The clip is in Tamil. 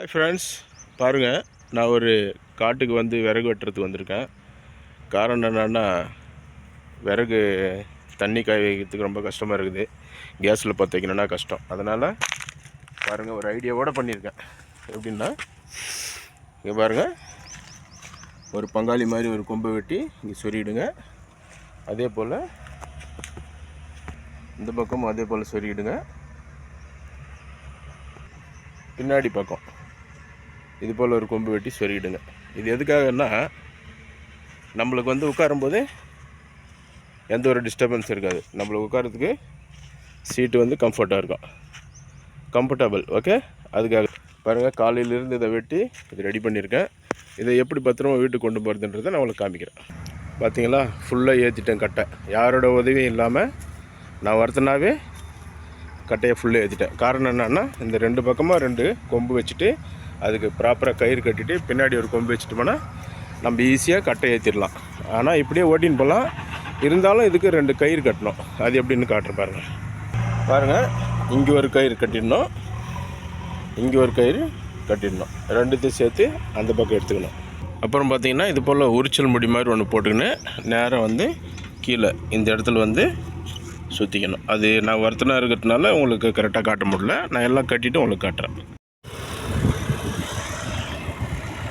ஹாய் ஃப்ரெண்ட்ஸ் பாருங்கள் நான் ஒரு காட்டுக்கு வந்து விறகு வெட்டுறதுக்கு வந்திருக்கேன். காரணம் என்னென்னா விறகு தண்ணி காய வைக்கிறதுக்கு ரொம்ப கஷ்டமாக இருக்குது. கேஸில் பற்ற வைக்கணும்னா கஷ்டம். அதனால் பாருங்கள் ஒரு ஐடியாவோட பண்ணியிருக்கேன். எப்படின்னா இங்கே பாருங்கள் ஒரு பங்காளி மாதிரி ஒரு கொம்பை வெட்டி இங்கே சொருகிடுங்க. அதே போல் இந்த பக்கமும் அதே போல் சொருகிடுங்க. பின்னாடி பக்கம். இது போல் ஒரு கொம்பு வெட்டி சொருகிடுங்க. இது எதுக்காகன்னா நம்மளுக்கு வந்து உட்காரும்போது எந்த ஒரு டிஸ்டர்பன்ஸ் இருக்காது. நம்மளுக்கு உட்காரத்துக்கு சீட்டு வந்து கம்ஃபர்ட்டாக இருக்கும். கம்ஃபர்டபுள் ஓகே அதுக்காக பாருங்கள் காலையிலேருந்து இதை வெட்டி இது ரெடி பண்ணியிருக்கேன். இதை எப்படி பத்திரமா வீட்டுக்கு கொண்டு போகிறதுன்றதை நான் உங்களுக்கு காமிக்கிறேன். பார்த்தீங்களா ஃபுல்லாக ஏற்றிட்டேன் கட்டை. யாரோட உதவியும் இல்லாமல் நான் ஒருத்தனாவே கட்டையை ஃபுல்லாக ஏற்றிட்டேன் காரணம் என்னென்னா இந்த ரெண்டு பக்கமாக ரெண்டு கொம்பு வச்சுட்டு அதுக்கு ப்ராப்பராக கயிறு கட்டிட்டு பின்னாடி ஒரு கொம்பு வச்சுட்டோம்னா நம்ம ஈஸியாக கட்டை ஏற்றிடலாம் ஆனால் இப்படியே ஓட்டின்னு போகலாம் இருந்தாலும் இதுக்கு ரெண்டு கயிறு கட்டணும். அது எப்படின்னு காட்டுறேன் பாருங்கள் பாருங்கள் இங்கே ஒரு கயிறு கட்டிடணும். இங்கே ஒரு கயிறு கட்டிடணும். ரெண்டுத்தையும் சேர்த்து அந்த பக்கம் எடுத்துக்கணும். அப்புறம் பார்த்தீங்கன்னா இது போல் உரிச்சல் முடி மாதிரி ஒன்று போட்டுக்கின்னு நேராக வந்து கீழே இந்த இடத்துல வந்து சுற்றிக்கணும் அது நான் வருத்தனாக இருக்கிறதுனால உங்களுக்கு கரெக்டாக காட்ட முடியல. நான் எல்லாம் கட்டிவிட்டு உங்களுக்கு காட்டுறேன்.